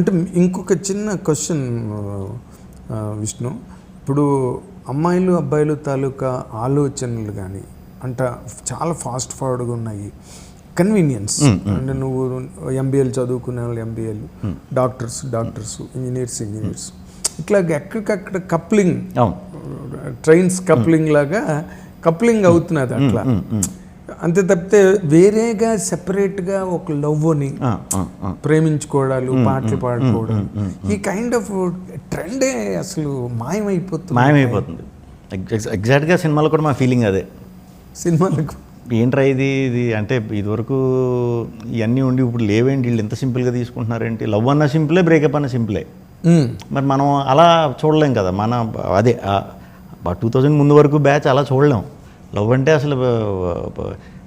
అంటే ఇంకొక చిన్న క్వశ్చన్ విష్ణు. ఇప్పుడు అమ్మాయిలు అబ్బాయిలు తాలూకా ఆలోచనలు కానీ అంట చాలా ఫాస్ట్ ఫార్వర్డ్గా ఉన్నాయి. కన్వీనియన్స్. అంటే నువ్వు ఎంబీఏలు చదువుకునే వాళ్ళు ఎంబీఏలు డాక్టర్స్ డాక్టర్స్ ఇంజనీర్స్ ఇంజనీర్స్. ఇట్లా ఎక్కడికక్కడ కప్లింగ్ ట్రైన్స్ కప్లింగ్ లాగా కప్లింగ్ అవుతున్నది అట్లా. అంతే తప్పితే వేరేగా సెపరేట్గా ఒక లవ్ని. ప్రేమించుకోవడాలు పాటలు పాడుకోవడాలు. ఈ కైండ్ ఆఫ్ ట్రెండే అసలు మాయమైపోతుంది. మాయమైపోతుంది. ఎగ్జాక్ట్ ఎగ్జాక్ట్గా సినిమాలో కూడా మా ఫీలింగ్ అదే. సినిమాలకు ఏంట్రా ఇది ఇది? అంటే ఇదివరకు ఇవన్నీ ఉండి ఇప్పుడు లేవేంటి? వీళ్ళు ఎంత సింపుల్గా తీసుకుంటున్నారేంటి? లవ్ అన్న సింపులే బ్రేకప్ అన్న సింపులే. మరి మనం అలా చూడలేం కదా. మన అదే టూ థౌజండ్ ముందు వరకు బ్యాచ్ అలా చూడలేం. లవ్ అంటే అసలు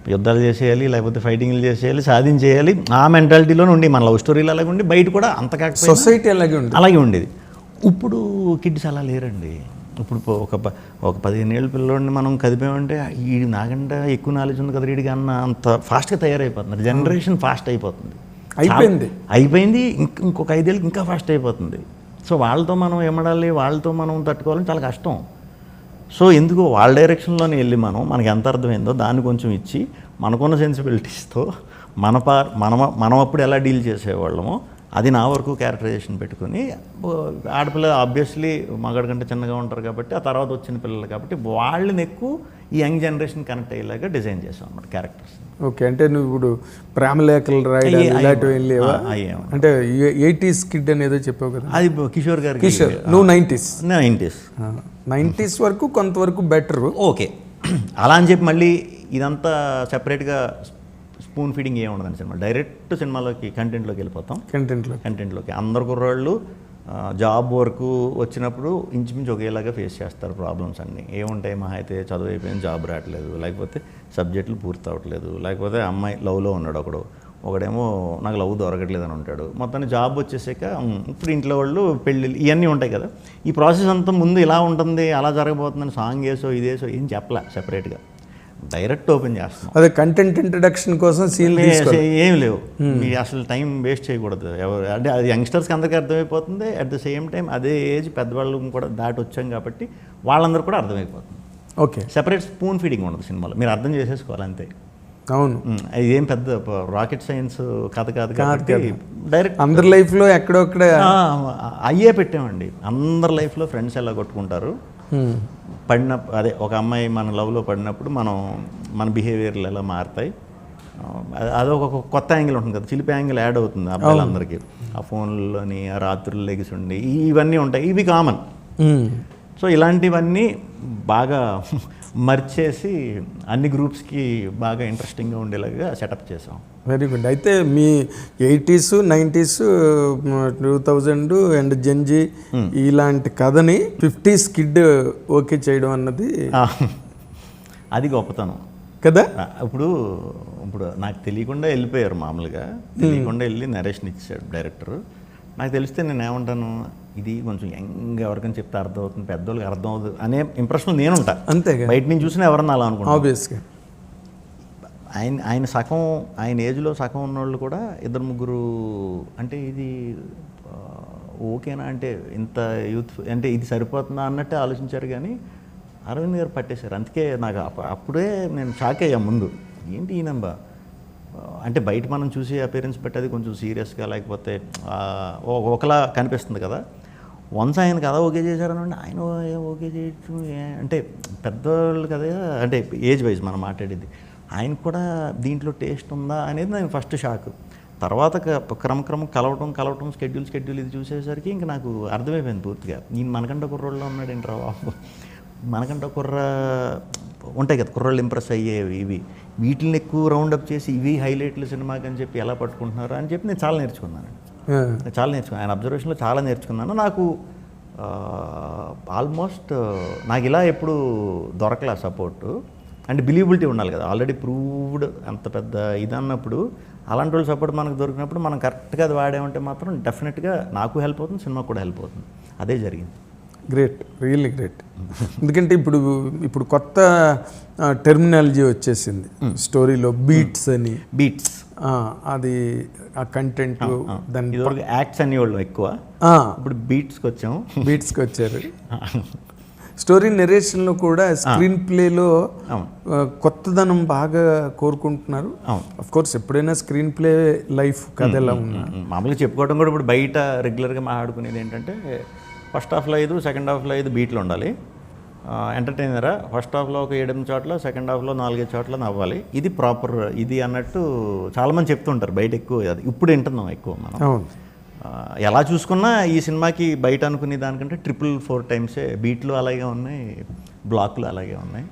యుద్ధాలు చేసేయాలి లేకపోతే ఫైటింగ్లు చేసేయాలి సాధించేయాలి ఆ మెంటాలిటీలోనే ఉండి మన లవ్ స్టోరీలు అలాగే ఉండి బయట కూడా అంత కాకపోతే సొసైటీ అలాగే ఉంటుంది. అలాగే ఉండేది. ఇప్పుడు కిడ్స్ అలా లేరండి. ఇప్పుడు ఒక ఒక పదిహేను ఏళ్ళ పిల్లోడిని మనం కదిపామంటే ఈ నాకంటే ఎక్కువ నాలెడ్జ్ ఉంది కదా వీడికి అన్న అంత ఫాస్ట్గా తయారైపోతున్నారు. జనరేషన్ ఫాస్ట్ అయిపోతుంది. అయిపోయింది. అయిపోయింది ఇంక ఇంకొక ఐదేళ్ళకి ఇంకా ఫాస్ట్ అయిపోతుంది. సో వాళ్ళతో మనం ఏమడాలి వాళ్ళతో మనం తట్టుకోవాలని చాలా కష్టం. సో ఎందుకు వాళ్ళ డైరెక్షన్లోనే వెళ్ళి మనం మనకి ఎంత అర్థమైందో దాన్ని కొంచెం ఇచ్చి మనకున్న సెన్సిబిలిటీస్తో మన పా మన మనం అప్పుడు ఎలా డీల్ చేసేవాళ్ళమో అది నా వరకు క్యారెక్టరైజేషన్ పెట్టుకుని ఆడపిల్ల ఆబ్వియస్లీ మగాడి కంటే చిన్నగా ఉంటారు కాబట్టి ఆ తర్వాత వచ్చిన పిల్లలు కాబట్టి వాళ్ళని ఎక్కువ ఈ యంగ్ జనరేషన్ కనెక్ట్ అయ్యేలాగా డిజైన్ చేసాం అన్నమాట క్యారెక్టర్స్ ఓకే అంటే నువ్వు ఇప్పుడు ఇలాంటివి వెళ్ళేవా ఆ, అయ్యేమో. అంటే ఎయిటీస్ కిడ్ అనేదో చెప్పావు కదా. అది కిషోర్ గారికి కిషోర్ నువ్వు నైంటీస్ నైంటీస్ నైంటీస్ వరకు కొంతవరకు బెటర్ ఓకే అలా అని చెప్పి మళ్ళీ ఇదంతా సెపరేట్గా స్పూన్ ఫీడింగ్ ఏమి ఉండదండి సినిమా డైరెక్ట్ సినిమాలోకి కంటెంట్లోకి వెళ్ళిపోతాం. కంటెంట్లో కంటెంట్లోకి అందరు కుర్రాళ్ళు జాబ్ వరకు వచ్చినప్పుడు ఇంచుమించు ఒకేలాగా ఫేస్ చేస్తారు ప్రాబ్లమ్స్ అన్నీ. ఏముంటాయి? మహా అయితే చదువు అయిపోయింది జాబ్ రావట్లేదు. లేకపోతే సబ్జెక్టులు పూర్తి అవ్వట్లేదు. లేకపోతే అమ్మాయి లవ్లో ఉన్నాడు ఒకడు. ఒకడేమో నాకు లవ్ దొరకట్లేదు అని ఉంటాడు. మొత్తాన్ని జాబ్ వచ్చేసాక ఇప్పుడు ఇంట్లో వాళ్ళు పెళ్ళిళ్ళు ఇవన్నీ ఉంటాయి కదా. ఈ ప్రాసెస్ అంతా ముందు ఇలా ఉంటుంది అలా జరగబోతుందని సాంగ్ వేసో ఇదేసో ఏం చెప్పలే సెపరేట్గా డైరెక్ట్ ఓపెన్ చేస్తున్నాం. అదే కంటెంట్ ఇంట్రడక్షన్ కోసం సీన్ ఏం లేవు. మీ అసలు టైం వేస్ట్ చేయకూడదు. ఎవరు అంటే అది యంగ్స్టర్స్కి అందరికీ అర్థమైపోతుంది. అట్ ద సేమ్ టైం అదే ఏజ్ పెద్దవాళ్ళు కూడా దాటి వచ్చాం కాబట్టి వాళ్ళందరూ కూడా అర్థమైపోతుంది. ఓకే సెపరేట్ స్పూన్ ఫీడింగ్ ఉండదు సినిమాలో. మీరు అర్థం చేసేసుకోవాలి అంతే. అవును. ఇది ఏం పెద్ద రాకెట్ సైన్స్ కథ కాదు కాబట్టి డైరెక్ట్ అందరి లైఫ్లో ఎక్కడొక్కడ అయ్యే పెట్టామండి. అందరి లైఫ్లో ఫ్రెండ్స్ ఎలా కొట్టుకుంటారు. పడిన అదే ఒక అమ్మాయి మన లవ్లో పడినప్పుడు మనం మన బిహేవియర్లు ఎలా మారుతాయి? అదొక ఒక కొత్త యాంగిల్ ఉంటుంది కదా చిలిపి యాంగిల్ యాడ్ అవుతుంది అబ్బాయిలందరికీ. ఆ ఫోన్లోని ఆ రాత్రులు లెగిసి ఉండి ఈ- ఇవన్నీ ఉంటాయి ఇవి కామన్. సో ఇలాంటివన్నీ బాగా మర్చేసి అన్ని గ్రూప్స్కి బాగా ఇంట్రెస్టింగ్గా ఉండేలాగా సెటప్ చేసాం. Very good. అయితే మీ eighties nineties two thousand and gen z ఇలాంటి కథని ఫిఫ్టీస్ కిడ్ ఓకే చేయడం అన్నది అది గొప్పతనం. కదా? ఇప్పుడు ఇప్పుడు నాకు తెలియకుండా వెళ్ళిపోయారు మామూలుగా. తెలియకుండా వెళ్ళి నరేషన్ ఇచ్చాడు డైరెక్టర్. నాకు తెలిస్తే నేను ఏమంటాను ఇది కొంచెం యంగ్ ఎవరికైనా చెప్తే అర్థమవుతుంది పెద్దోళ్ళకి అర్థం అవుతుంది అనే ఇంప్రెషన్ నేను ఉంటా అంతేగా? బయట నుంచి చూసినా ఎవరన్నా అలా అనుకుంటా ఆబ్వియస్గా ఆయన ఆయన సగం ఆయన ఏజ్లో సగం ఉన్నోళ్ళు కూడా ఇద్దరు ముగ్గురు అంటే ఇది ఓకేనా? అంటే ఇంత యూత్ అంటే ఇది సరిపోతుందా అన్నట్టే ఆలోచించారు కానీ అరవింద్ గారు పట్టేశారు. అందుకే నాకు అప్పుడే నేను షాక్ అయ్యా ముందు. ఏంటి ఈ నెంబర్ అంటే బయట మనం చూసే అపీరెన్స్ పెట్టేది కొంచెం సీరియస్గా లేకపోతే ఒకలా కనిపిస్తుంది కదా. వన్స్ ఆయన కదా ఓకే చేశారనండి ఆయన ఓకే చేయొచ్చు అంటే పెద్దవాళ్ళు కదా అంటే ఏజ్ వైజ్ మనం మాట్లాడేది. ఆయన కూడా దీంట్లో టేస్ట్ ఉందా అనేది నాకు ఫస్ట్ షాక్. తర్వాత క- క్రమక్రమం కలవటం కలవటం స్కెడ్యూల్ స్కెడ్యూల్ ఇది చూసేసరికి ఇంకా నాకు అర్థమైపోయింది పూర్తిగా. నేను మనకంట కుర్రోళ్ళు ఉన్నాడు ఏంట్రా బాబు? మనకంట కుర్ర ఉంటాయి కదా కుర్రోళ్ళు ఇంప్రెస్ అయ్యేవి ఇవి. వీటిని ఎక్కువ రౌండప్ చేసి ఇవి హైలైట్లు సినిమాకి అని చెప్పి ఎలా పట్టుకుంటున్నారు అని చెప్పి నేను చాలా నేర్చుకున్నాను. నేను చాలా నేర్చుకున్నాను. ఆయన అబ్జర్వేషన్లో చాలా నేర్చుకున్నాను. నాకు ఆల్మోస్ట్ నాకు ఇలా ఎప్పుడు దొరకలే సపోర్టు అంటే బిలీవబిలిటీ ఉండాలి కదా. ఆల్రెడీ ప్రూవ్డ్ అంత పెద్ద ఇది అన్నప్పుడు అలాంటి వాళ్ళు సపోర్ట్ మనకు దొరికినప్పుడు మనం కరెక్ట్గా అది వాడామంటే మాత్రం డెఫినెట్గా నాకు హెల్ప్ అవుతుంది సినిమాకు కూడా హెల్ప్ అవుతుంది. అదే జరిగింది. గ్రేట్. Really great. ఎందుకంటే ఇప్పుడు ఇప్పుడు కొత్త టెర్మినాలజీ వచ్చేసింది. స్టోరీలో బీట్స్ అని. బీట్స్. అది ఆ కంటెంట్ దాని యాక్ట్స్ అనేవాళ్ళు ఎక్కువ. ఇప్పుడు బీట్స్కి వచ్చాము. బీట్స్కి వచ్చారు. స్టోరీ నెరేషన్లో కూడా స్క్రీన్ ప్లేలో. కొత్తదనం బాగా కోరుకుంటున్నారు. అఫ్ కోర్స్ ఎప్పుడైనా స్క్రీన్ ప్లే లైఫ్ కథ ఎలా ఉన్నా. మామూలుగా చెప్పుకోవడం కూడా ఇప్పుడు బయట రెగ్యులర్గా మాట్లాడుకునేది ఏంటంటే ఫస్ట్ హాఫ్లో ఐదు సెకండ్ హాఫ్లో ఐదు బీట్లు ఉండాలి. ఎంటర్టైనరా ఫస్ట్ హాఫ్లో ఒక ఏడెనిమిది చోట్ల సెకండ్ హాఫ్లో నాలుగైదు చోట్ల నవ్వాలి. ఇది ప్రాపర్ ఇది అన్నట్టు చాలామంది చెప్తుంటారు బయట ఎక్కువ అది. ఇప్పుడు వింటున్నాం ఎక్కువ మనం. ఎలా చూసుకున్నా ఈ సినిమాకి బయట అనుకునే దానికంటే ట్రిపుల్ ఫోర్ టైమ్సే బీట్లు అలాగే ఉన్నాయి బ్లాక్లు అలాగే ఉన్నాయి.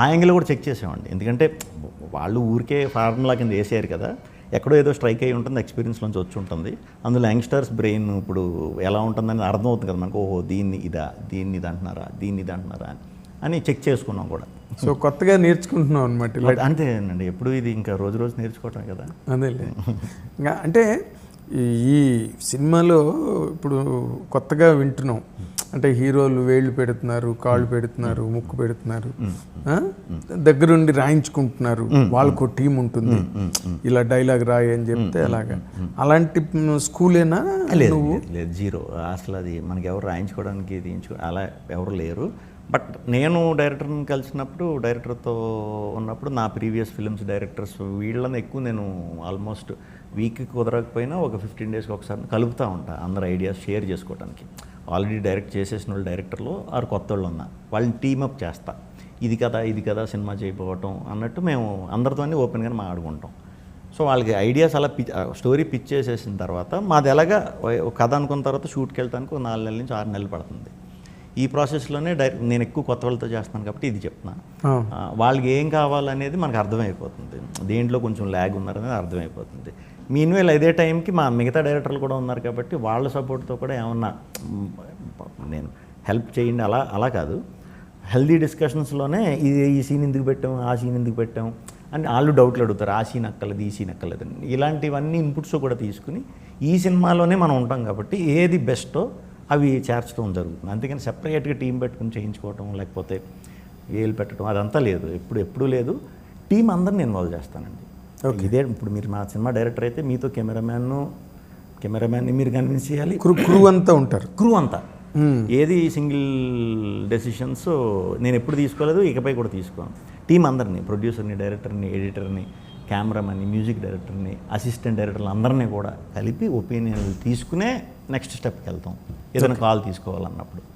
ఆ యాంగిల్ కూడా చెక్ చేసామండి ఎందుకంటే వాళ్ళు ఊరికే ఫార్ములా కింద వేసారు కదా. ఎక్కడో ఏదో స్ట్రైక్ అయి ఉంటుంది ఎక్స్పీరియన్స్ నుంచి వచ్చి ఉంటుంది. అందులో యంగ్స్టర్స్ బ్రెయిన్ ఇప్పుడు ఎలా ఉంటుందని అర్థమవుతుంది కదా మనకు. ఓహో దీన్ని ఇదా దీన్ని ఇది అంటున్నారా దీన్ని ఇది అంటున్నారా అని అని చెక్ చేసుకున్నాం కూడా. సో కొత్తగా నేర్చుకుంటున్నాం అనమాట అంతేనండి. ఎప్పుడు ఇది ఇంకా రోజు రోజు నేర్చుకోవటం కదా. అదేలే. ఇంకా అంటే ఈ- సినిమాలో ఇప్పుడు కొత్తగా వింటున్నాం. అంటే హీరోలు వేళ్ళు పెడుతున్నారు కాళ్ళు పెడుతున్నారు ముక్కు పెడుతున్నారు? దగ్గరుండి రాయించుకుంటున్నారు. వాళ్ళకు టీం ఉంటుంది. ఇలా డైలాగ్ రాయి అని చెప్తే అలాగా. అలాంటి స్కూలేనా లేదు లేదు, లేదు జీరో. అసలు అది మనకి ఎవరు రాయించుకోవడానికి తీయించుకో అలా ఎవరు లేరు. బట్ నేను డైరెక్టర్ని కలిసినప్పుడు డైరెక్టర్తో ఉన్నప్పుడు నా ప్రీవియస్ ఫిల్మ్స్ డైరెక్టర్స్ వీళ్ళని ఎక్కువ నేను ఆల్మోస్ట్ వీక్కి కుదరకపోయినా ఒక ఫిఫ్టీన్ డేస్కి ఒకసారి కలుపుతూ ఉంటా అందరు ఐడియాస్ షేర్ చేసుకోవడానికి ఆల్రెడీ డైరెక్ట్ చేసేసిన వాళ్ళు డైరెక్టర్లు ఆరు కొత్త వాళ్ళు ఉన్నా వాళ్ళని టీమప్ చేస్తా. ఇది కదా ఇది కదా సినిమా చేయకపోవటం అన్నట్టు మేము అందరితోనే ఓపెన్గానే మాట్లాడుకుంటాం సో వాళ్ళకి ఐడియాస్ అలా పిచ్ స్టోరీ పిచ్ చేసేసిన తర్వాత మాది ఎలాగా ఒక కథ అనుకున్న తర్వాత షూట్కి వెళ్ళడానికి ఒక నాలుగు నెలల నుంచి ఆరు నెలలు పడుతుంది. ఈ ప్రాసెస్లోనే డైరెక్ట్ నేను ఎక్కువ కొత్త వాళ్ళతో చేస్తాను కాబట్టి ఇది చెప్తున్నా. ఆ. ఆ, వాళ్ళకి ఏం కావాలనేది మనకు అర్థమైపోతుంది. దేంట్లో కొంచెం ల్యాగ్ ఉన్నారనేది అర్థమైపోతుంది. మీన్వేల్ అదే టైంకి మా మిగతా డైరెక్టర్లు కూడా ఉన్నారు కాబట్టి వాళ్ళ సపోర్ట్తో కూడా ఏమన్నా నేను హెల్ప్ చేయండి అలా అలా కాదు. హెల్దీ డిస్కషన్స్లోనే ఇది ఈ సీన్ ఎందుకు పెట్టాం ఆ సీన్ ఎందుకు పెట్టాం అని వాళ్ళు డౌట్లు అడుగుతారు ఆ సీన్ అక్కలేదు ఈ సీన్ అక్కలేదు ఇలాంటివన్నీ ఇన్పుట్స్ కూడా తీసుకుని ఈ సినిమాలోనే మనం ఉంటాం కాబట్టి ఏది బెస్టో అవి చేర్చడం జరుగుతుంది. అందుకని సెపరేట్గా టీం పెట్టుకుని చేయించుకోవటం లేకపోతే ఏలు పెట్టడం అదంతా లేదు. ఎప్పుడు ఎప్పుడూ లేదు. టీం అందరిని ఇన్వాల్వ్ చేస్తానండి. ఇదే ఇప్పుడు మీరు మా సినిమా డైరెక్టర్ అయితే మీతో కెమెరామ్యాన్ను కెమెరామ్యాన్ని మీరు కన్విన్స్ చేయాలి క్రూ క్రూ అంతా ఉంటారు. క్రూ అంతా. ఏది సింగిల్ డెసిషన్స్ నేను ఎప్పుడు తీసుకోలేదు ఇకపై కూడా తీసుకోను. టీం అందరినీ ప్రొడ్యూసర్ని డైరెక్టర్ని ఎడిటర్ని కెమెరామన్ని మ్యూజిక్ డైరెక్టర్ని అసిస్టెంట్ డైరెక్టర్లు అందరినీ కూడా కలిపి ఒపీనియన్ తీసుకునే నెక్స్ట్ స్టెప్కి వెళ్తాం. ఏదైనా కాల్ తీసుకోవాలన్నప్పుడు.